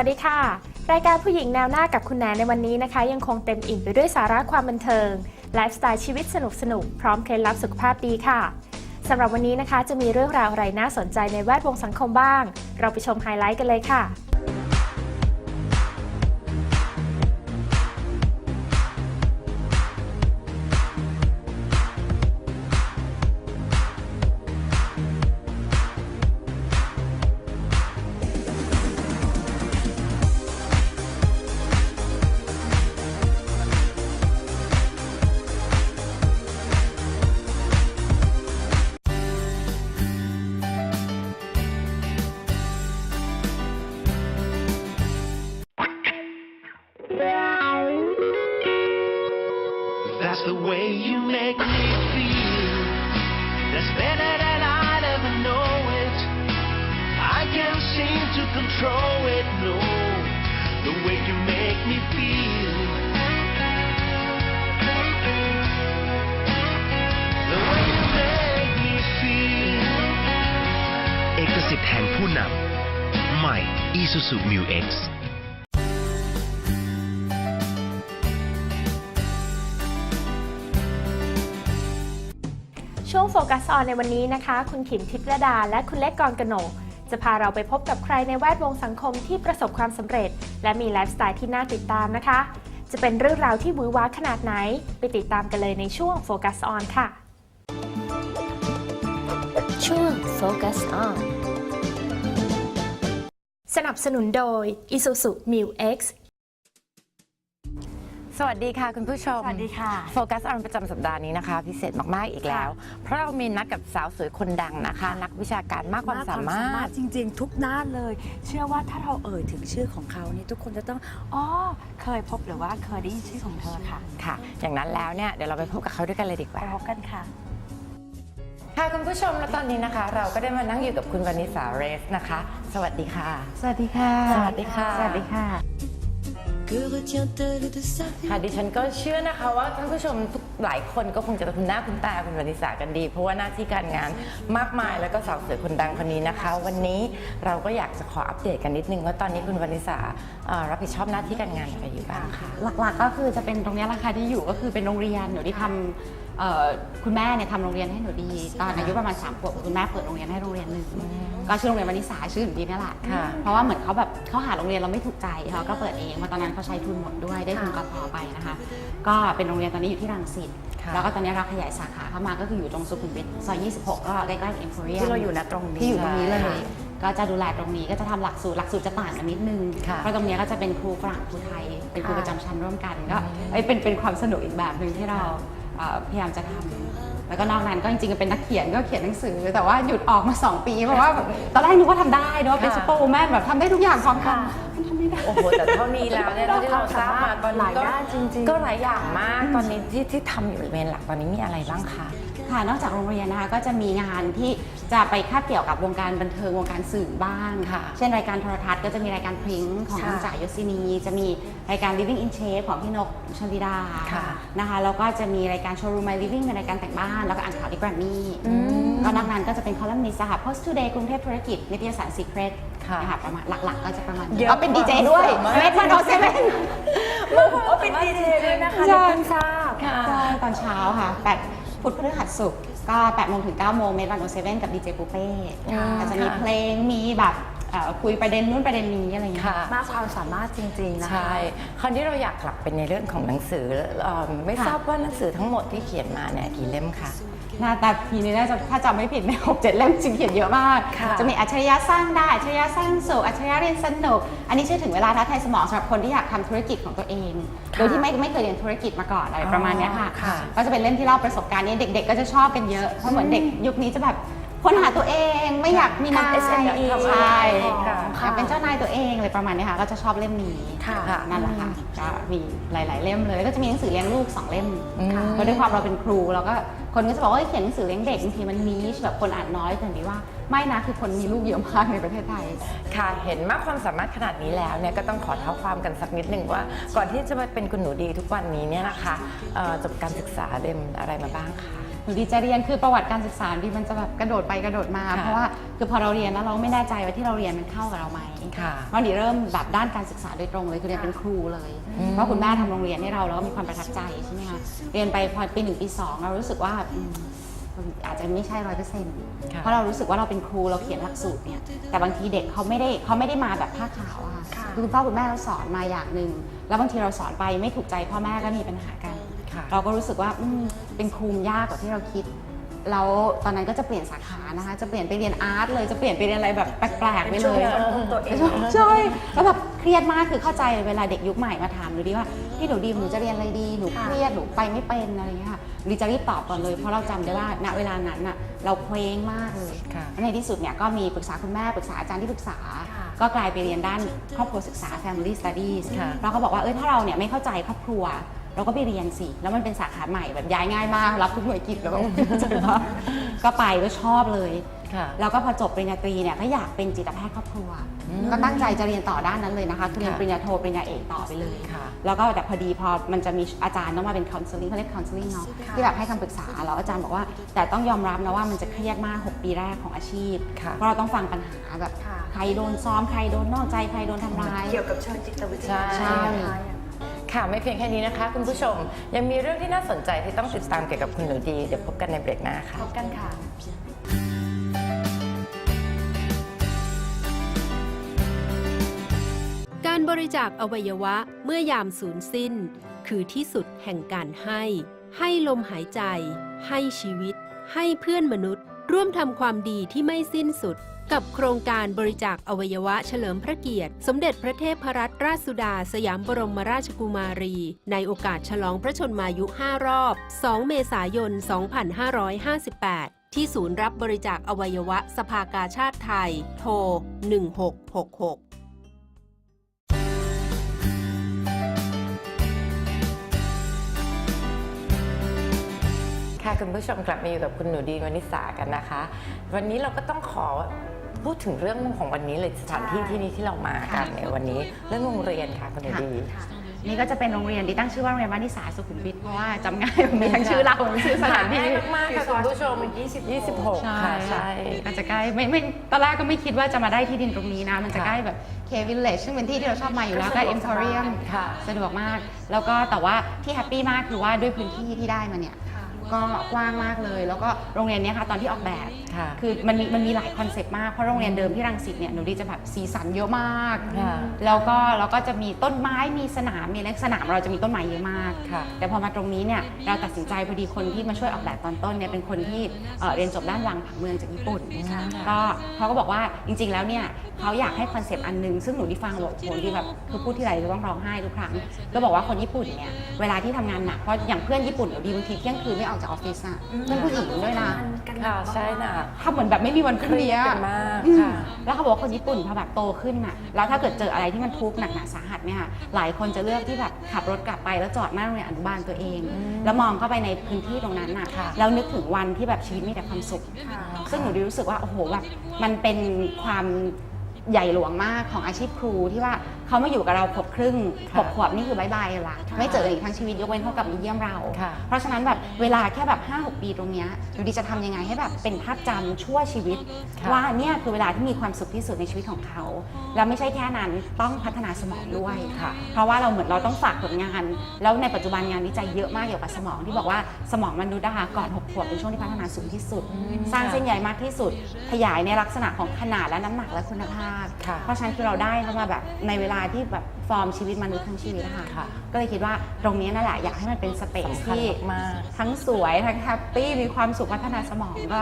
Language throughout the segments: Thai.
สวัสดีค่ะ รายการผู้หญิงแนวหน้ากับคุณแนนในวันนี้นะคะ ยังคงเต็มอิ่มไปด้วยสาระความบันเทิงไลฟ์สไตล์ชีวิตสนุกสนุกพร้อมเคล็ดลับสุขภาพดีค่ะสำหรับวันนี้นะคะจะมีเรื่องราวอะไรน่าสนใจในแวดวงสังคมบ้าง เราไปชมไฮไลท์กันเลยค่ะ Isuzu Mu X ช่วงโฟกัสออนในวันนี้นะคะ คุณขิมทิพย์ระดา และคุณเล็กกรกนกจะพาเราไปพบกับใครในแวดวงสังคมที่ประสบความสำเร็จ และมีไลฟ์สไตล์ที่น่าติดตามนะคะ จะเป็นเรื่องราวที่หวือหวาขนาดไหน ไปติดตามกันเลยในช่วงโฟกัสออนค่ะ ช่วง Focus on สนั บสนุนโดย Isuzu Mu X สวัสดีค่ะ คุณผู้ชม สวัสดีค่ะ โฟกัสออนประจำสัปดาห์นี้นะคะ พิเศษมาก ๆ อีกแล้ว เพราะเรามีนัดกับสาวสวยคนดังนะคะ นักวิชาการมากความสามารถ จริง ๆ ทุกด้านเลย เชื่อว่าถ้าเราเอ่ยถึงชื่อของเขานี่ทุกคนจะต้องอ๋อเคยพบหรือว่าเคยได้ยินชื่อของเธอค่ะ ค่ะ อย่างนั้นแล้วเนี่ยเดี๋ยวเราไปพบกับเขาด้วยกันเลยดีกไปว่าพบกันค่ะ ค่ะคุณผู้ชมและตอนนี้นะคะ เราก็ได้มานั่งอยู่กับคุณวานิสาเรสนะคะ สวัสดีค่ะ สวัสดีค่ะ สวัสดีค่ะ สวัสดีค่ะ Que retient-elle de sa vie ค่ะดิฉันก็เชื่อนะคะว่าท่านผู้ชมทุกหลายคนก็คงจะคุ้นหน้าคุ้นตาคุณวานิสากันดี เพราะว่าหน้าที่การงานมากมายแล้วก็สาวสวยคนดังคนนี้นะคะ วันนี้เราก็อยากจะขออัปเดตกันนิดนึงว่าตอนนี้คุณวานิสาเอ่อรับผิดชอบหน้าที่การงานอะไรอยู่บ้างคะ หลักๆก็คือจะเป็นตรงเนี้ยแหละค่ะที่อยู่ก็คือเป็นโรงเรียนหนูที่ทำเอ่อ คุณแม่เนี่ยทำโรงเรียนให้หนูดี ตอนอายุประมาณ3ขวบคุณแม่เปิดโรงเรียนให้โรงเรียนหนึ่งก็ชื่อโรงเรียนวนิสาชื่อหนูดีนี่แหละค่ะเพราะว่าเหมือนเขาแบบเขาหาโรงเรียนเราไม่ถูกใจเขาก็เปิดเองมาตอนนั้นเขาใช้ทุนหมดด้วยได้ทุนกพไปนะคะ ก็เป็นโรงเรียนตอนนี้อยู่ที่รังสิตค่ะแล้วก็ตอนนี้เราขยายสาขาเข้ามาก็คืออยู่ตรงสุขุมวิทซอย 26 ก็ใกล้ๆเอ็มโพเรียมที่เราอยู่ณตรงนี้ที่อยู่ตรงนี้เลใช่ยก็จะดูแลตรงนี้ก็จะทำหลักสูตรหลักสูตรจะต่างกันนิดนึงค่ะเพราะตรงเนี้ยก็จะเป็นครูฝรั่งครูไทย เป็นครูค่ะประจำชั้นร่วมกันก็เอ้ยเป็นเป็นความสนุกอีกแบบหนึ่งที่เราเอ่อ พยายามจะทำแล้วก็นอกนั้นก็จริงๆก็เป็นนักเขียนก็เขียนหนังสือ แต่ว่าหยุดออกมา 2 ปี เพราะว่าแบบตอนแรกนึกว่าทำได้เนอะเป็นค่ะซูเปอร์วูแมนแบบทำได้ทุกอย่างพร้อมกันมันทำไม่ได้ โอ้โหแต่เท่านี้แล้วเนี่ยเท่าที่เราทราบมาตอนหนี้ลายก็ด้านจริงๆก็หลายอย่างมากตอนนี้ที่ที่ทำอยู่เมนหลักตอนนี้มีอะไรบ้างคะ ค่ะนอกจากโรงเรียนนะคะก็จะมีงานที่จะไปคาบเกี่ยวกับวงการบันเทิงวงการสื่อบ้างค่ะ เช่นรายการโทรทัศน์ก็จะมีรายการพริ้งของค่ะน้องจ๋ายศินี จะมีรายการ Living in Shape ของพี่นกชลิดาค่ะนะคะแล้วก็จะมีรายการ Showroom My Living เป็นรายการแต่งบ้าน แล้วก็อ่านข่าวที่แกรมมี่ก็นอกนั้นก็จะเป็นคอลัมนิสต์ค่ะ Post Today กรุงเทพธุรกิจนิตยสาร Secret ค่ะนะคะประมาณหลักๆ ก็จะประมาณเยอะอ๋อเป็นดีเจด้วยมากเวทวันโอเซเว่นโอ้เป็นดีเจด้วยนะคะใช่เพิ่งทราบค่ะใช่ตอนเช้าค่ะ8 พุธพฤหัสศุกร์ก็8โมงถึง9โมงเมดวันโอเซเว่นกับดีเจปูเป้ค่ะก็จะมีเพลงมีแบบเอ่อคุยประเด็นนู้นประเด็นนี้อะไรอย่างเงี้ย ค่ะ มากความสามารถจริง ๆ นะคะ ใช่ คราวนี้เราอยากกลับไปในเรื่องของหนังสือเอ่อไม่ค่ะทราบว่าหนังสือทั้งหมดที่เขียนมาเนี่ยกี่เล่มคะ หน้าตาทีนี้น่าจะถ้าจำไม่ผิดในหกเจ็ดเล่มจริงเขียนเยอะมาก ค่ะจะมีอัจฉริยะสร้างได้อัจฉริยะสร้างสุขอัจฉริยะเรียนสนุก อันนี้ชื่อถึงเวลาท้าทายสมองสำหรับคนที่อยากทำธุรกิจของตัวเองโดยที่ไม่ไม่เคยเรียนธุรกิจมาก่อนอะไรประมาณเนี้ยค่ะค่ะก็จะเป็นเล่มที่เล่าประสบการณ์นี้เด็ก ๆ ก็จะชอบกันเยอะเพราะเหมือนเด็กยุคนี้จะแบบค้นหาตัวเองไม่อยากมีนายทำ SME ใช่ค่ะ อยากเป็นเจ้านายตัวเองอะไรประมาณเนี้ยค่ะ ก็จะชอบเล่มนี้ค่ะ นั่นแหละค่ะก็มีหลาย ๆ เล่มเลย ก็จะมีหนังสือเลี้ยงลูกสองเล่ม อืม เพราะด้วยความเราเป็นครูเราก็ คนก็จะบอกว่าเขียนหนังสือเลี้ยงเด็กบางทีมันมีแบบคนอ่านน้อยแต่ดีว่าไม่นะคือคนมีลูกเยอะมากในประเทศไทย ค่ะเห็นมากความสามารถขนาดนี้แล้วเนี่ยก็ต้องขอเท้าความกันสักนิดหนึ่งว่า ก่อนที่จะมาเป็นคุณหนูดีทุกวันนี้เนี่ยนะคะเอ่อจบการศึกษาเรียนอะไรมาบ้างคะ นูดีจะเรียนคือประวัติการศึกษาดีมันจะแบบกระโดดไปกระโดดมาค่ะเพราะว่าคือพอเราเรียนแล้วเราไม่แน่ใจว่าที่เราเรียนมันเข้ากับเราไหมค่ะเพราะดีเริ่มแบบด้านการศึกษาโดยตรงเลยคือเรียนเป็นครูเลย เพราะคุณแม่ทำโรงเรียนให้เราแล้วก็มีความประทับใจใช่ไหมคะเรียนไปพอปีหนึ่งปีสองเรารู้สึกว่าอืมอาจจะไม่ใช่ร้อยเปอร์เซ็นต์ค่ะเพราะเรารู้สึกว่าเราเป็นครูเราเขียนหลักสูตรเนี่ย แต่บางทีเด็กเขาไม่ได้เขาไม่ได้มาแบบผ้าขาวอะค่ะคือคุณพ่อคุณแม่เราสอนมาอย่างหนึ่งแล้วบางทีเราสอนไปไม่ถูกใจพ่อแม่ก็มีปัญหากันค่ะ เราก็รู้สึกว่าอืมเป็นครูยากกว่าที่เราคิดแล้วตอนนั้นก็จะเปลี่ยนสาขานะคะ จะเปลี่ยนไปเรียนอาร์ตเลย จะเปลี่ยนไปเรียนอะไรแบบแปลกๆไปเลยตัวเองใช่แล้วแบบเครียดมากคือเข้าใจเวลาเด็กยุคใหม่มาถามหนูดีว่าพี่หนูดีหนูจะเรียนอะไรดีหนูเครียดหนูไปไม่เป็นอะไรอย่างเงี้ยค่ะหนูจะรีบตอบก่อนเลยเพราะเราจำได้ว่าณเวลานั้นน่ะเราเคว้งมากเลยค่ะในที่สุดเนี่ยก็มีปรึกษาคุณแม่ปรึกษาอาจารย์ที่ปรึกษา ก็กลายไปเรียนด้านครอบครัวศึกษา family studies ค่ะเราก็บอกว่าเอ้ยถ้าเราเนี่ยไม่เข้าใจครอบครัว เราก็ไปเรียนสิ แล้วมันเป็นสาขาใหม่แบบย้ายง่ายมาก รับทุกหน่วยกิจแล้ว ก็ก็ไปก็ชอบเลย ค่ะ แล้วก็พอจบปริญญาตรีเนี่ยก็อยากเป็นจิตแพทย์ครอบครัวก็ตั้งใจจะเรียนต่อด้านนั้นเลยนะคะคือเรียนค่ะ ปริญญาโทปริญญาเอกต่อไปเลย ค่ะ แล้วก็แต่พอดีพอมันจะมีอาจารย์ต้องมาเป็น counseling เขาเรียก counseling เนาะที่แบบให้คำปรึกษาแล้วอาจารย์บอกว่า แต่ต้องยอมรับนะว่ามันจะเครียดมาก 6 ปีแรกของอาชีพ ค่ะ เพราะเราต้องฟังปัญหาแบบค่ะ ใครโดนซ้อมใครโดนนอกใจใครโดนทำร้าย เกี่ยวกับเชิงจิตวิทยาใช่นะคะ ค่ะไม่เพียงแค่นี้นะคะ คุณผู้ชมยังมีเรื่องที่น่าสนใจที่ต้องติดตามเกี่ยวกับคุณหนูดี เดี๋ยวพบกันในเบรกหน้าค่ะ พบกันค่ะการบริจาคอวัยวะเมื่อยามสูญสิ้น คือที่สุดแห่งการให้ ให้ลมหายใจ ให้ชีวิต ให้เพื่อนมนุษย์ ร่วมทำความดีที่ไม่สิ้นสุด กับโครงการบริจาคอวัยวะเฉลิมพระเกียรติ สมเด็จพระเทพรัตนราชสุดา สยามบรมราชกุมารี ในโอกาสฉลองพระชนมายุ 5 รอบ 2 เมษายน 2558 ที่ศูนย์รับบริจาคอวัยวะสภากาชาติไทย โทร 1666ค่ะคุณผู้ชมกลับมาอยู่กับคุณหนูดีวนิสากันนะคะ วันนี้เราก็ต้องขอ พูดถึงเรื่องของวันนี้เลยสถานที่ที่นี้ที่เรามากันในวันนี้เรื่องโรงเรียนค่ะคุณหนูดีนี่ก็จะเป็นโรงเรียนที่ตั้งชื่อว่าโรงเรียนบ้านนิสาสุขุมวิทเพราะว่าจำง่ายมีทั้งชื่อเราทั้งชื่อสถานที่ง่ายมากๆค่ะคุณผู้ชม 26 ค่ะ ใช่ ก็จะใกล้ไม่ไม่ตอนแรกก็ไม่คิดว่าจะมาได้ที่ดินตรงนี้นะ มันจะค่ะใกล้แบบเควิลเลจซึ่งเป็นที่ที่เราชอบมาอยู่แล้วใกล้เอ็มพอรียมค่ะ สะดวกมาก แล้วก็แต่ว่าที่แฮปปี้มากคือว่าด้วยพื้นที่ที่ได้มาเนี่ย ก็กว้างมากเลย แล้วก็โรงเรียนเนี้ยค่ะตอนที่ออกแบบ ค่ะ คือมันมีมันมีหลายคอนเซปต์มากเพราะโรงเรียนเดิมที่รังสิตเนี่ยหนูดีจะแบบสีสันเยอะมาก ค่ะ แล้วก็แล้วก็จะมีต้นไม้มีสนามมีอะไรสนามเราจะมีต้นไม้เยอะมาก ค่ะ แต่พอมาตรงนี้เนี่ยเราตัดสินใจพอดีคนที่มาช่วยออกแบบตอนต้นเนี่ยเป็นคนที่เอ่อเรียนจบด้านวางผังเมืองจากญี่ปุ่นค่ะก็เขาก็บอกว่าจริง ๆ แล้วเนี่ยเขาอยากให้คอนเซปต์อันหนึงซึ่งหนูที่ฟังบอกโหที่แบบคือพูดที่ไรจะต้องร้องไห้ทุกครั้งก็บอกว่าคนญี่ปุ่นเนี่ย เวลาที่ทำงานหนักเพราะอย่างเพื่อนญี่ปุ่นหนูดีบางทีเที่ยงคืนไม่ออกจากออฟฟิศอะเพื่อนผู้หญิงด้วยนะค่ะใช่น่ะทำเหมือนแบบไม่มีวันขึ้นเนี้ยเครียดกันมากอืมค่ะ แล้วเขาบอกว่าคนญี่ปุ่นพอแบบโตขึ้นน่ะ แล้วถ้าเกิดเจออะไรที่มันทุกข์หนักหนาสาหัสเนี่ยค่ะ หลายคนจะเลือกที่แบบขับรถกลับไปแล้วจอดหน้าโรงเรียนอนุบาลตัวเองแล้วมองเข้าไปในพื้นที่ตรงนั้นน่ะ ค่ะ แล้วนึกถึงวันที่แบบชีวิตมีแต่ความสุข ซึ่งหนูดีรู้สึกว่าโอ้โหแบบมันเป็นความใหญ่หลวงมากของอาชีพครูที่ว่า เขามาอยู่กับเราขวบครึ่งค่ะหกขวบนี่คือบายบายละไม่เจอกันอีกทั้งชีวิตยกเว้นเขากลับมาเยี่ยมเราค่ะเพราะฉะนั้นแบบเวลาแค่แบบ5 6ปีตรงเนี้ยหนูดีจะทำยังไงให้แบบเป็นภาพจำชั่วชีวิตค่ะว่าเนี่ยคือเวลาที่มีความสุขที่สุดในชีวิตของเขาแล้วไม่ใช่แค่นั้นต้องพัฒนาสมองด้วยค่ะเพราะว่าเราเหมือนเราต้องฝากผลงาน แล้วในปัจจุบันงานวิจัยเยอะมากเกี่ยวกับสมองที่บอกว่าสมองมนุษย์นะคะก่อน6ขวบเป็นช่วงที่พัฒนาสูงที่สุด สร้างเส้นใยมากที่สุด ขยายในลักษณะของขนาดและน้ำหนักและคุณภาพค่ะเพราะฉะนั้นคือเราได้เข้ามาแบบในเวลาที่แบบฟอร์มชีวิตมนุษย์ทั้งชีวิตนะคะค่ะ ก็เลยคิดว่าตรงนี้นั่นแหละอยากให้มันเป็นสเปซสำคัญที่มาก ทั้งสวยทั้งแฮปปี้มีความสุขพัฒนาสมองก็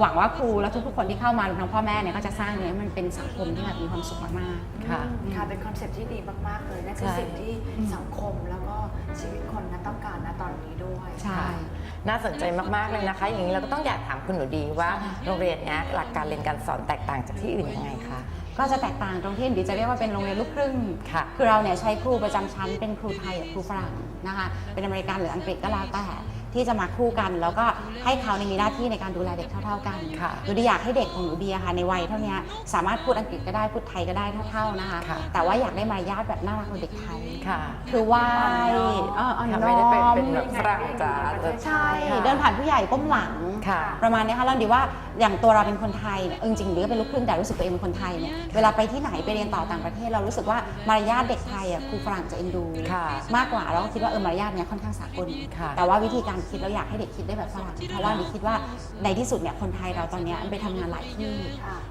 หวังว่าครูและทุกๆคนที่เข้ามารวมทั้งพ่อแม่เนี่ยก็จะสร้างเนี่ยให้มันเป็นสังคมที่แบบมีความสุขมากๆ ค่ะ ค่ะ เป็นคอนเซ็ปต์ที่ดีมาก ๆ เลยนั่นคือใช่ สิ่งที่สังคมแล้วก็ชีวิตคนนะต้องการนะตอนนี้ด้วยใช่ น่าสนใจมากๆเลยนะคะ อย่างนี้เราก็ต้องอยากถามคุณหนูดีว่าโรงเรียนเนี้ยหลักการเรียนการสอนแตกต่างจากที่อื่นยังไงคะ ก็จะแตกต่างตรงที่เดียวจะเรียกว่าเป็นโรงเรียนลูกครึ่งค่ะ คือเราเนี่ยใช้ครูประจำชั้นเป็นครูไทยกับครูฝรั่งนะคะ เป็นอเมริกันหรืออังกฤษก็แล้วแต่ ที่จะมาคู่กัน แล้วก็ให้เขาในยมีหน้าที่ในการดูแลเด็กเท่า ๆกันค่ะหนูดีอยากให้เด็กของหนูดีอะค่ะในวัยเท่านี้สามารถพูดอังกฤษก็ได้พูดไทยก็ได้เท่าๆนะคะ ค่ะ แต่ว่าอยากได้มารยาทแบบน่ารักของเด็กไทย ค่ะคือไหว้เอออ่อนค่ะน้ไม่ได้เป็นอมเป็นแบบฝรั่งจ๋าแต่ใช่เดินผ่านผู้ใหญ่ก้มหลัง ค่ะ ประมาณนี้ค่ะแล้วดีว่าอย่างตัวเราเป็นคนไทยเนี่ยเออจริงๆดีก็เป็นลูกครึ่งแต่รู้สึกตัวเองเป็นคนไทยเนี่ยเวลาไปที่ไหนไปเรียนต่อต่างประเทศเรารู้สึกว่ามารยาทเด็กไทยอะครูฝรั่งจะเอ็นดู ค่ะมากกว่าเราก็คิดว่าเออมารยาทเนี่ยค่อนข้างสากล ค่ะ แต่ว่าวิธีการคิดเราอยากให้เด็กคิดได้แบบฝรั่งเพราะว่าดีคิดว่าในที่สุดเนี่ยคนไทยเราตอนเนี้ยไปทำงานหลายที่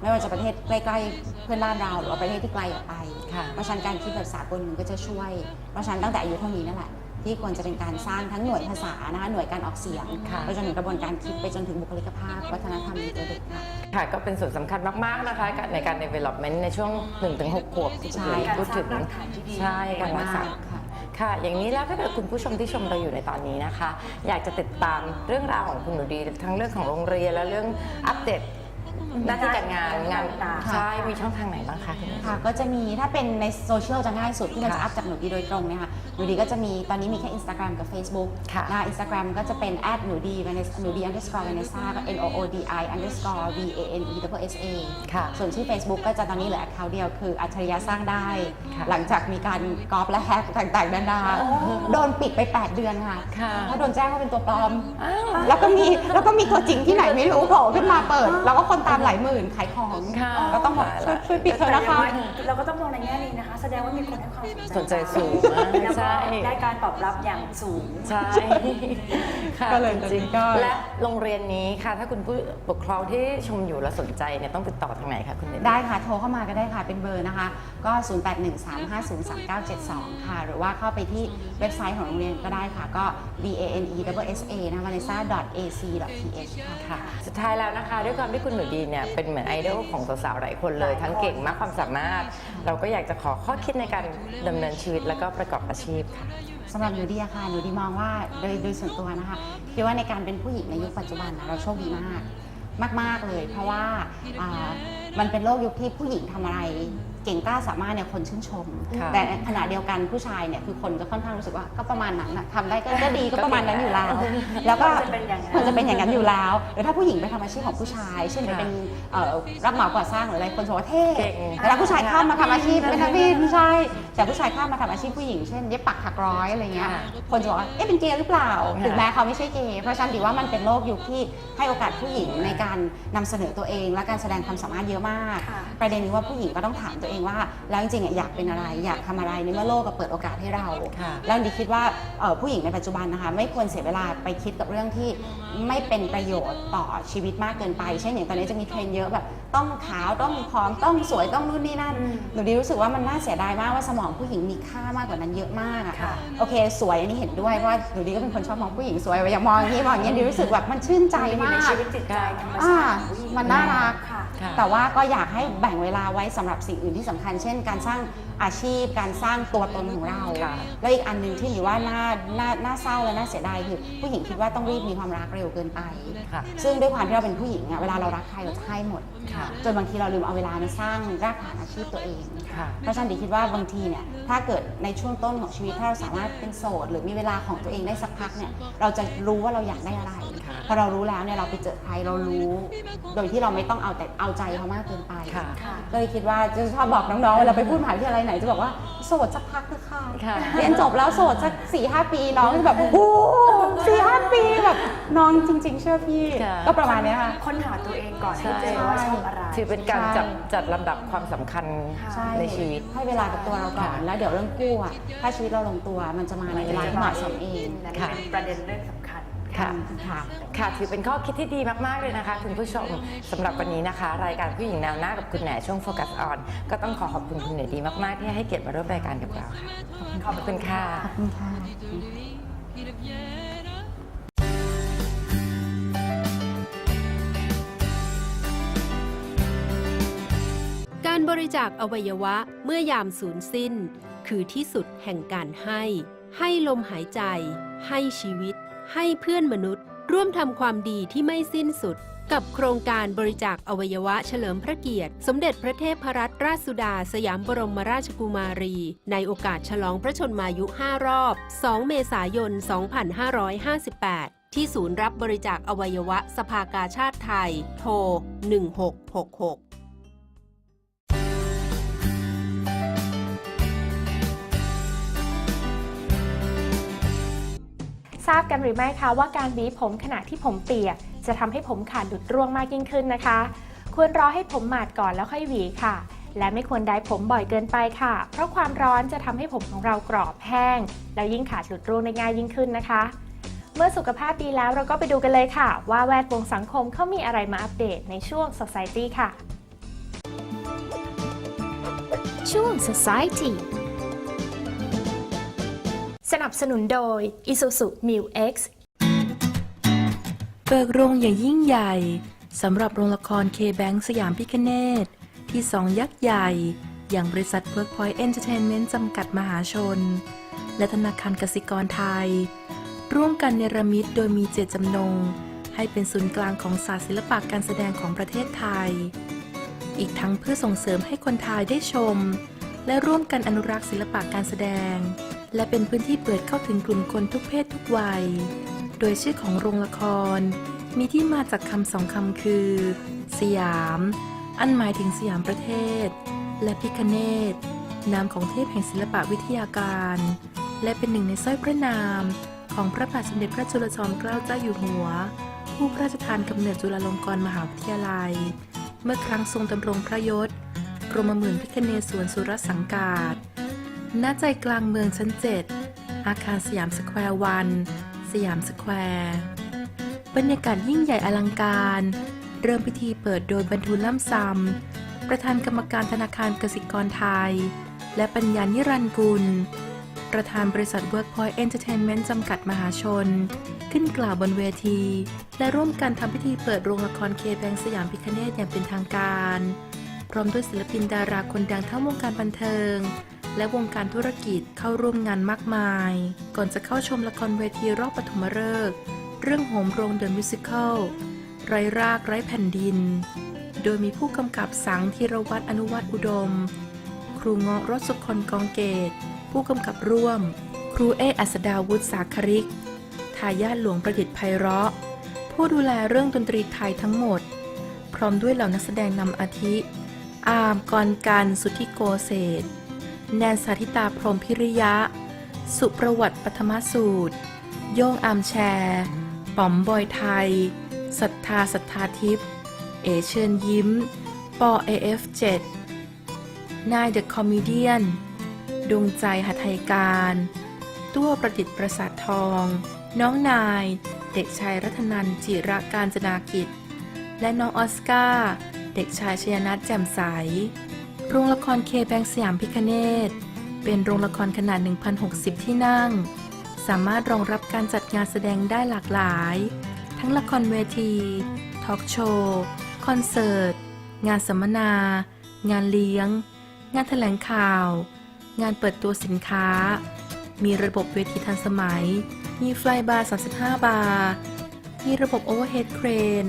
ไม่ว่าจะประเทศใกล้ๆเพื่อนบ้านเราหรือว่าประเทศที่ไกลออกไปค่ะเพราะฉะนั้นการคิดแบบสากลมันก็จะช่วย เพราะฉะนั้นตั้งแต่อายุเท่านี้นั่นแหละที่ควรจะเป็นการสร้างทั้งหน่วยภาษานะคะหน่วยการออกเสียงค่ะไปจนถึงกระบวนการคิดไปจนถึงบุคลิกภาพ วัฒนธรรมในตัวเด็กค่ะค่ะก็เป็นส่วนสำคัญมาก ๆ นะคะในการ development ในช่วง 1-6 ขวบที่ใช่คุณพูดถึงใช่การรักษาค่ะ ค่ะ อย่างนี้แล้วถ้าเกิดคุณผู้ชมที่ชมเราอยู่ในตอนนี้นะคะ อยากจะติดตามเรื่องราวของคุณหนูดี ทั้งเรื่องของโรงเรียนและเรื่องอัปเดตหน้าที่การงานงานใช่มีช่องทางไหนบ้างคะคุณหนูดี ค่ะ ก็จะมีถ้าเป็นในโซเชียลจะง่ายสุดที่มันจะค่ะอัพจากหนูดีโดยตรงเนี่ยค่ะหนูดีก็จะมีตอนนี้มีแค่ Instagram กับ Facebook ค่ะนะ Instagram ก็จะเป็นหนูดี Vanessa หนูดี underscore Vanessa ก็ N O O D I underscore V A N E W S A ค่ะ ส่วนชื่อ Facebook ก็จะตอนนี้เหลือ account เดียวคืออัจฉริยะสร้างได้ค่ะหลังจากมีการกรอบและแฮกต่างๆนานาโดนปิดไป 8 เดือนค่ะค่ะเพราะโดนแจ้งว่าเป็นตัวปลอม แล้วก็มีแล้วก็มีตัวจริงที่ไหนไม่รู้โผล่ขึ้นมาเปิด แล้วก็คนตามหลายหมื่นขายของค่ะก็ต้องบอกช่วยช่วยปิดเถอะนะคะเราก็ต้องมองในแง่นี้นะคะ แสดงว่ามีคนให้ความสนใจสูงมากแล้วใช่ ก็ได้การตอบรับอย่างสูง ใช่ค่ะก็เลยจริงจริงๆก็ๆและโรงเรียนนี้ค่ะ ถ้าคุณผู้ปกครองที่ชมอยู่แล้วสนใจเนี่ยต้องติดต่อทางไหนคะคุณเดนได้ค่ะ โทรเข้ามาก็ได้ค่ะ เป็นเบอร์นะคะ ก็ 0813503972 ค่ะ หรือว่าเข้าไปที่เว็บไซต์ของโรงเรียนก็ได้ค่ะ ก็ v a n e w s a นะ vanessa ac th ค่ะค่ะ สุดท้ายแล้วนะคะ ด้วยความที่คุณหนูดีเนี่ยเป็นเหมือนไอดอลของสาวๆหลายคนเลย ทั้งเก่งมากความสามารถ เราก็อยากจะขอข้อคิดในการดำเนินชีวิตแล้วก็ประกอบอาชีพค่ะ สำหรับหนูดีอะค่ะหนูดีมองว่าโดยโดยส่วนตัวนะคะคิดว่าในการเป็นผู้หญิงในยุคปัจจุบันนะเราโชคดีมาก มาก ๆ เลย เพราะว่าอ่ามันเป็นโลกยุคที่ผู้หญิงทำอะไร เก่งกล้าสามารถเนี่ยคนชื่นชม ค่ะแต่ในขณะเดียวกันผู้ชายเนี่ยคือคนจะค่อนข้างรู้สึกว่าก็ประมาณนั้นนะทำได้ก็ก็ดีก็ประมาณนั้นอยู่แล้ว แล้วก็จะเป็นอย่างนั้น ควรจะเป็นอย่างนั้นอยู่แล้วหรือถ้าผู้หญิงไปทำอาชีพของผู้ชาย เช่นไปเป็นเอ่อรับเหมาก่อสร้างหรืออะไรคนจะบอกว่าเท่เก่ง แต่ถ้าผู้ชายข้ามมาทำอาชีพเป็นนักบินใช่แต่ผู้ชายข้ามมาทำอาชีพผู้หญิงเช่นเย็บปักถักร้อยอะไรเงี้ย ค่ะ คนจะบอกว่า เอ๊ะ เป็นเกย์หรือเปล่าค่ะถึงแม้เขาไม่ใช่เกย์ เพราะฉะนันดีว่ามันเป็นโลกยุคที่ให้โอกาสผู้หญิงในการนำเสนอตัวเอง และการแสดงความสามารถเยอะมาก ค่ะ ประเด็นนี้ว่าผู้หญิงก็ต้องถามตัวเองว่าแล้วจริงๆอะอยากเป็นอะไรอยากทำอะไรในเมื่อโลกก็เปิดโอกาสให้เรา ค่ะ แล้วดีคิดว่าเอ่อผู้หญิงในปัจจุบันนะคะ ไม่ควรเสียเวลาไปคิดกับเรื่องที่ไม่เป็นประโยชน์ต่อชีวิตมากเกินไป เช่นอย่างตอนนี้จะมีเทรนด์เยอะแบบต้องขาวต้องผอมต้องสวยต้องนู่นนี่นั่นหนูดีรู้สึกว่ามันน่าเสียดายมากว่าสมองผู้หญิงมีค่ามากกว่านั้นเยอะมากอะค่ะ โอเค สวยอันนี้เห็นด้วยเพราะว่าหนูดีก็เป็นคนชอบมองผู้หญิงสวยอย่ามองอย่างนี้มองอย่างนี้ดีรู้สึกแบบมันชื่นใจอยู่มาในกชีวิตจิตใจธรรมอ่าชาติของผู้หญิง มันน่ารักค่ะค่ะ แต่ว่าก็อยากให้แบ่งเวลาไว้สำหรับสิ่งอื่นที่สำคัญ เช่น การสร้าง อาชีพการสร้างตัวตนของเราค่ะแล้วอีกอันหนึ่งที่อยู่ว่าน่าน่าน่าเศร้าและน่าเสียดายคือผู้หญิงคิดว่าต้องรีบมีความรักเร็วเกินไปค่ะซึ่งด้วยความที่เราเป็นผู้หญิงอะเวลาเรารักใครเราจะให้หมดค่ะจนบางทีเราลืมเอาเวลามาสร้างรากฐานอาชีพตัวเองค่ะเพราะฉะนันดีคิดว่าบางทีเนี่ยถ้าเกิดในช่วงต้นของชีวิตถ้าเราสามารถเป็นโสด หรือมีเวลาของตัวเองได้สักพักเนี่ยเราจะรู้ว่าเราอยากได้อะไรค่ะพอเรารู้แล้วเนี่ยเราไปเจอใครเรารู้ โดยที่เราไม่ต้องเอาแต่เอาใจเขามากเกินไปค่ะก็เลยคิดว่าจะชอบบอกน้องๆเวลาไปพูดมหาวิทยาลัยไหนจะบอกว่าโสดสักพักเถอะค่ะค่ะเรียนจบแล้วโสดสักสี่ห้าปีน้องก็จะแบบโอ้สี่ห้าปีแบบน้องจริง ๆ เชื่อพี่ ค่ะ ก็ประมาณเนี้ยค่ะ ค้นหาตัวเองก่อนให้ใช่เจอว่าชอบอะไร ถือเป็นการใช่จัดจัดลำดับความสำคัญใช่ ในชีวิต ให้เวลากับตัวเราก่อน ค่ะ แล้วเดี๋ยวเรื่องกู้อะ ถ้าชีวิตเราลงตัวมันจะมาในเวลาที่เหมาะสมเอง นั่นค่ะ เป็นประเด็นเรื่องสำคัญ ค่ะ ค่ะ ค่ะ ถือเป็นข้อคิดที่ดีมาก ๆ เลยนะคะคุณผู้ชมสำหรับวันนี้นะคะ รายการผู้หญิงแนวหน้ากับคุณแหนช่วงโฟกัสออนก็ต้องขอขอบคุณคุณเหนดีมากๆ ที่ให้เกียรติมาร่วมรายการกับเราค่ะ ขอบคุณค่ะ ขอบคุณค่ะ การบริจาคอวัยวะเมื่อยามสูญสิ้น คือที่สุดแห่งการให้ ให้ลมหายใจ ให้ชีวิต ให้เพื่อนมนุษย์ ร่วมทำความดีที่ไม่สิ้นสุด กับโครงการบริจาคอวัยวะเฉลิมพระเกียรติ สมเด็จพระเทพรัตนราชสุดา สยามบรมราชกุมารี ในโอกาสฉลองพระชนมายุ 5 รอบ 2 เมษายน 2558ที่ศูนย์รับบริจาคอวัยวะสภากาชาติไทย โทร 1666 ทราบกันหรือไม่คะว่าการบีบผมขณะที่ผมเปียก จะทำให้ผมขาดหลุดร่วงมากยิ่งขึ้นนะคะ ควรรอให้ผมหมาดก่อนแล้วค่อยหวีค่ะ และไม่ควรได้ผมบ่อยเกินไปค่ะ เพราะความร้อนจะทำให้ผมของเรากรอบแห้ง แล้วยิ่งขาดหลุดร่วงได้ง่ายยิ่งขึ้นนะคะ เมื่อสุขภาพดีแล้วเราก็ไปดูกันเลยค่ะ ว่าแวดวงสังคมเขามีอะไรมาอัปเดตในช่วง Society ค่ะ ช่วง Society สนับสนุนโดย Isuzu Mu X เปิดโรงอย่างยิ่งใหญ่สำหรับโรงละครเคแบงสยามพิคเนตที่สองยักษ์ใหญ่ อย่างบริษัท Workpoint Entertainment จำกัดมหาชน และธนาคารกสิกรไทย ร่วมกันเนรมิตโดยมีเจตจำนง ให้เป็นศูนย์กลางของศาสตร์ศิลปะการแสดงของประเทศไทย อีกทั้งเพื่อส่งเสริมให้คนไทยได้ชม และร่วมกันอนุรักษ์ศิลปะการแสดง และเป็นพื้นที่เปิดเข้าถึงกลุ่มคนทุกเพศทุกวัย โดยชื่อของโรงละคร มีที่มาจากคำสองคำคือ สยาม อันหมายถึงสยามประเทศ และพิคเนตนามของเทพแห่งศิลปะวิทยาการ และเป็นหนึ่งในสร้อยพระนามของพระบาทสมเด็จพระจุลจอมเกล้าเจ้าอยู่หัว ผู้พระราชทานกำเนิดจุฬาลงกรณ์มหาวิทยาลัย เมื่อครั้งทรงดำรงพระยศกรมหมื่นพิคเนศวนสุรสังกาศ ณใจกลางเมืองชั้นเจ็ดอาคารสยามสแควร์วัน สยามสแควร์ บรรยากาศยิ่งใหญ่อลังการ เริ่มพิธีเปิดโดยบรรทุลล่ำซำ ประธานกรรมการธนาคารกสิกรไทย และปัญญานิรันกุล ประธานบริษัท Workpoint Entertainment จำกัดมหาชน ขึ้นกล่าวบนเวที และร่วมกันทำพิธีเปิดโรงละครเคแบงสยามพิคเนตอย่างเป็นทางการ พร้อมด้วยศิลปินดาราคนดังทั้งวงการบันเทิง และวงการธุรกิจเข้าร่วมงานมากมาย ก่อนจะเข้าชมละครเวทีรอบปฐมฤกษ์เรื่องโหมโรงเดอะมิวสิคลไร้รากไร้แผ่นดิน โดยมีผู้กำกับสังธีรวัตรอนุวัตรอุดม ครูเงาะรสสุคนกองเกต ผู้กำกับร่วม ครูเออัสดาวุฒิสาคริกทายาทหลวงประดิษฐ์ไพเราะ ผู้ดูแลเรื่องดนตรีไทยทั้งหมด พร้อมด้วยเหล่านักแสดงนำอาทิ อามกรกันสุทธิโกเศษ แนนสาธิตาพรมพิริยะ สุประวัติปฐมสูตร โย่งอามแชร์ป๋อมบอยไทยศรัทธาศรัทธาทิพย์เอเชิญยิ้ม ปอ AF7 นายเดอะคอมมิเดียนดวงใจหัตถยการ ตัวประดิษฐ์ประสาททอง น้องนาย เด็กชายรัตนันจิระการจนากิจ และน้องออสการ์ เด็กชายชยนัทแจ่มใส โรงละครเคแบงสยามพิคเนตเป็นโรงละครขนาด 1,060 ที่นั่ง สามารถรองรับการจัดงานแสดงได้หลากหลาย ทั้งละครเวที ทอล์กโชว์ คอนเสิร์ต งานสัมมนา งานเลี้ยง งานแถลงข่าว งานเปิดตัวสินค้า มีระบบเวทีทันสมัย มีไฟบาร์ 35 บาร์ มีระบบโอเวอร์เฮดเครน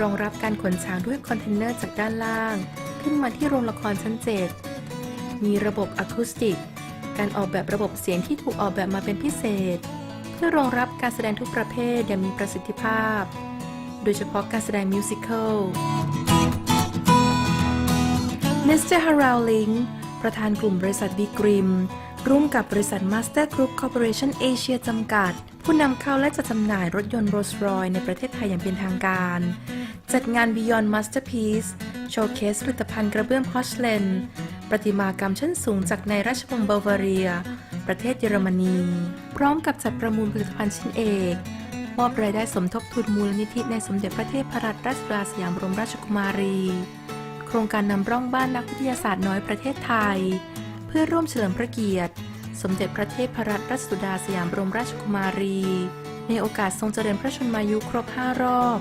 รองรับการขนช้างด้วยคอนเทนเนอร์จากด้านล่าง ขึ้นมาที่โรงละครชั้น7มีระบบอะคูสติก การออกแบบระบบเสียงที่ถูกออกแบบมาเป็นพิเศษ เพื่อรองรับการแสดงทุกประเภทอย่างมีประสิทธิภาพ โดยเฉพาะการแสดงมิวสิควลเนสเตอร์ฮาราวลิงประธานกลุ่มบริษัทบีกริมร่วมกับบริษัท Master Group Corporation Asia จำกัด ผู้นำเข้าและจัดจำหน่ายรถยนต์ Rolls-Royce ในประเทศไทยอย่างเป็นทางการ จัดงาน Beyond Masterpiece โชว์เคสผลิตภัณฑ์กระเบื้องพอชเลนประติมากรรมชั้นสูงจากในราชวงศ์บัลวาเรีย ประเทศเยอรมนี พร้อมกับจัดประมูลผลิตภัณฑ์ชิ้นเอกมอบรายได้สมทบทุนมูลนิธิในสมเด็จพระเทพรัตนราชสุดาสยามบรมราชกุมารี โครงการนำร่องบ้านนักวิทยาศาสตร์น้อยประเทศไทย เพื่อร่วมเฉลิมพระเกียรติ สมเด็จพระเทพรัตนราชสุดาสยามบรมราชกุมารี ในโอกาสทรงเจริญพระชนมายุครบ 5 รอบ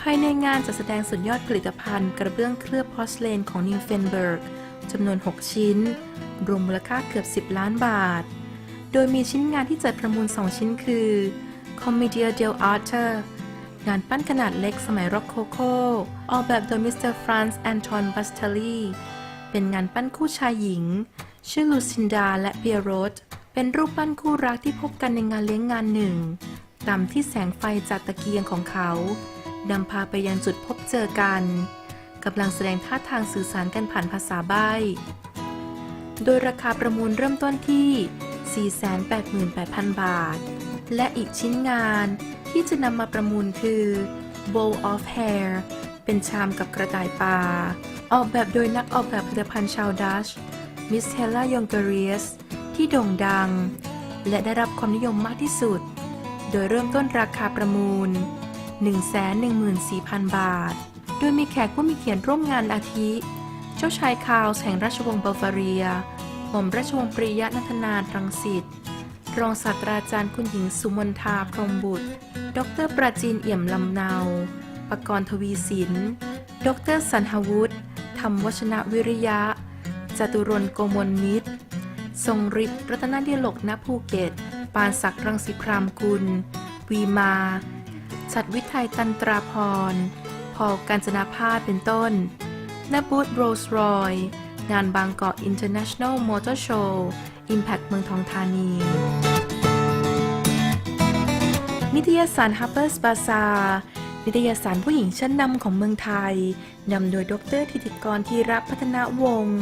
ภายในงานจัดแสดงสุดยอดผลิตภัณฑ์กระเบื้องเคลือบพอสเลนของนิวเฟนเบิร์กจำนวน 6 ชิ้น รวมมูลค่าเกือบ 10 ล้านบาท โดยมีชิ้นงานที่จัดประมูล 2 ชิ้นคือ Commedia del Arte งานปั้นขนาดเล็กสมัยร็อกโคโคออกแบบโดยมิสเตอร์ฟรานซ์แอนทอนบัสเทลีเป็นงานปั้นคู่ชายหญิง ชื่อลูซินดาและเปียโรตเป็นรูปปั้นคู่รักที่พบกันในงานเลี้ยงงานหนึ่งต่ำที่แสงไฟจากตะเกียงของเขานำพาไปยังจุดพบเจอกันกำลังแสดงท่าทางสื่อสารกันผ่านภาษาใบ้โดยราคาประมูลเริ่มต้นที่ 488,000 บาท และอีกชิ้นงานที่จะนำมาประมูลคือ Bowl of Hair เป็นชามกับกระต่ายป่าออกแบบโดยนักออกแบบผลิตภัณฑ์ชาวดัช มิสเฮล่ายองเกเรียสที่โด่งดัง และได้รับความนิยมมากที่สุด โดยเริ่มต้นราคาประมูล 114,000 บาท โดยมีแขกผู้มีเกียรติร่วมงานอาทิ เจ้าชายคาร์ลส์แห่งราชวงศ์บัลฟาเรีย หม่อมราชวงศ์ปริยะนันทนาถรังสิตรองศาสตราจารย์คุณหญิงสุมนทาพรหมบุตร ดรปราจีนเอี่ยมลำเนา ปกรณ์ทวีสิน ดรสันหวุฒิ ธรรมวชนะวิริยะ จตุรนโกมลมิตร ทรงฤทธิ์รัตนเดียลกณภูเก็ต ปานศักดิ์รังสิพรามกุล วีมา ชัดวิทัยตันตราพร พอการจนาพาสเป็นต้นณบูธโรสรอยงานบางกอก International Motor Show Impact เมืองทองธานี นิตยสาร Harper's Bazaar นิตยสารผู้หญิงชั้นนำของเมืองไทยนำโดยดรธิติกรธีรพัฒนาวงศ์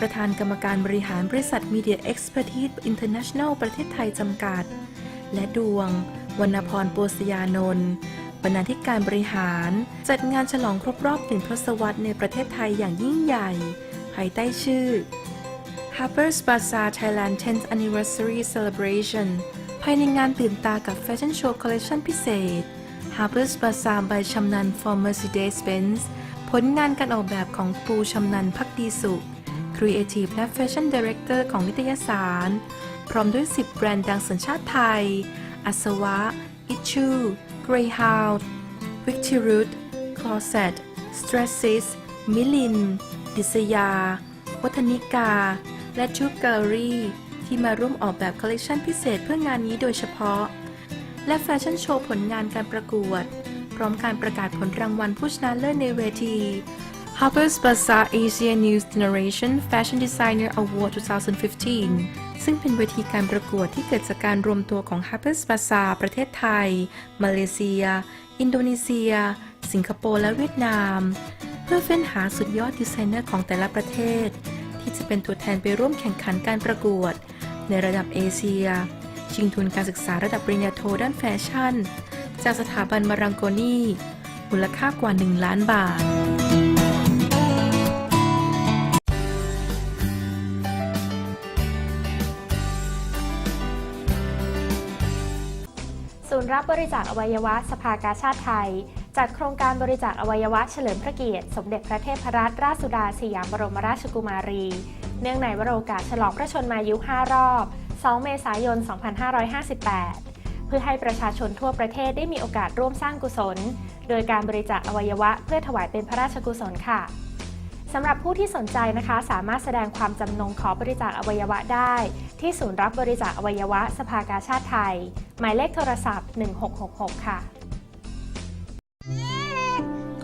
ประธานกรรมการบริหารบริษัท Media Expertise International ประเทศไทยจำกัด และดวง วรรณพรโปสยานนท์บรรณาธิการบริหาร จัดงานฉลองครบรอบหนึ่งทศวรรษในประเทศไทยอย่างยิ่งใหญ่ ภายใต้ชื่อ Harper's Bazaar Thailand 10th Anniversary Celebration ภายในงานตื่นตากับแฟชั่นโชว์คอลเลคชันพิเศษ Harper's Bazaar by ชำนัน for Mercedes-Benz ผลงานการออกแบบของปูชำนันพักดีสุข Creative และ Fashion Director ของนิตยสาร พร้อมด้วย 10 แบรนด์ดังสัญชาติไทย อัศวะ อิชู Greyhound Victorud Closet Stresses มิลิน ดิษยา วัฒนิกา และจูบแกลลี่ ที่มาร่วมออกแบบคอลเลคชันพิเศษเพื่องานนี้โดยเฉพาะ และแฟชั่นโชว์ผลงานการประกวด พร้อมการประกาศผลรางวัลผู้ชนะเลิศในเวที Harper's Bazaar Asia News Generation Fashion Designer Award 2015 ซึ่งเป็นเวทีการประกวดที่เกิดจากการรวมตัวของ Harper's Bazaar ประเทศไทย มาเลเซีย อินโดนีเซีย สิงคโปร์ และเวียดนาม เพื่อเฟ้นหาสุดยอดดีไซเนอร์ของแต่ละประเทศ ที่จะเป็นตัวแทนไปร่วมแข่งขันการประกวด ในระดับเอเชีย ชิงทุนการศึกษาระดับปริญญาโทด้านแฟชั่น จากสถาบันมารังโกนีมูลค่ากว่า 1 ล้านบาท ย์รับบริจาคอวัยวะสภากาชาติไทย จัดโครงการบริจาคอวัยวะเฉลิมพระเกียรติ สมเด็จพระเทพรัตนราชสุดาสยามบรมราชกุมารี เนื่องในวโรกาสฉลองพระชนมายุ 5 รอบ 2 เมษายน 2558 เพื่อให้ประชาชนทั่วประเทศได้มีโอกาสร่วมสร้างกุศล โดยการบริจาคอวัยวะเพื่อถวายเป็นพระราชกุศลค่ะ สำหรับผู้ที่สนใจนะคะ สามารถแสดงความจำนงขอบริจาคอวัยวะได้ ที่ศูนย์รับบริจาคอวัยวะสภากาชาติไทย หมายเลขโทรศัพท์ 1666 ค่ะ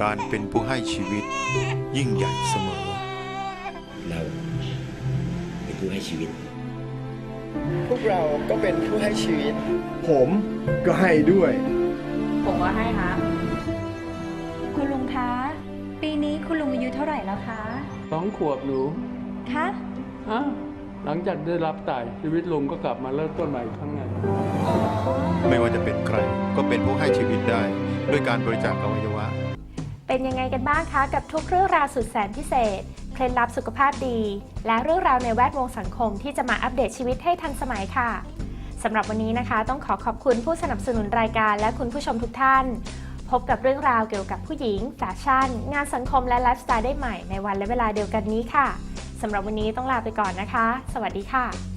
การเป็นผู้ให้ชีวิตยิ่งใหญ่เสมอ เราเป็นผู้ให้ชีวิต พวกเราก็เป็นผู้ให้ชีวิต ผมก็ให้ด้วย ผมก็ให้ครับ คุณลุงอายุเท่าไหร่แล้วคะสองขวบหนูคะอะหลังจากได้รับไต่ชีวิตลุงก็กลับมาเริ่มต้นใหม่อีกครั้งหนึ่งไม่ว่าจะเป็นใครก็เป็นผู้ให้ชีวิตได้ ด้วยการบริจาคอวัยวะ เป็นยังไงกันบ้างคะกับทุกเรื่องราวสุดแสนพิเศษ เคล็ดลับสุขภาพดี และเรื่องราวในแวดวงสังคมที่จะมาอัปเดตชีวิตให้ทันสมัยค่ะสำหรับวันนี้นะคะ ต้องขอขอบคุณผู้สนับสนุนรายการและคุณผู้ชมทุกท่าน พบกับเรื่องราวเกี่ยวกับผู้หญิง แฟชั่น งานสังคมและไลฟ์สไตล์ได้ใหม่ในวันและเวลาเดียวกันนี้ค่ะสำหรับวันนี้ต้องลาไปก่อนนะคะ สวัสดีค่ะ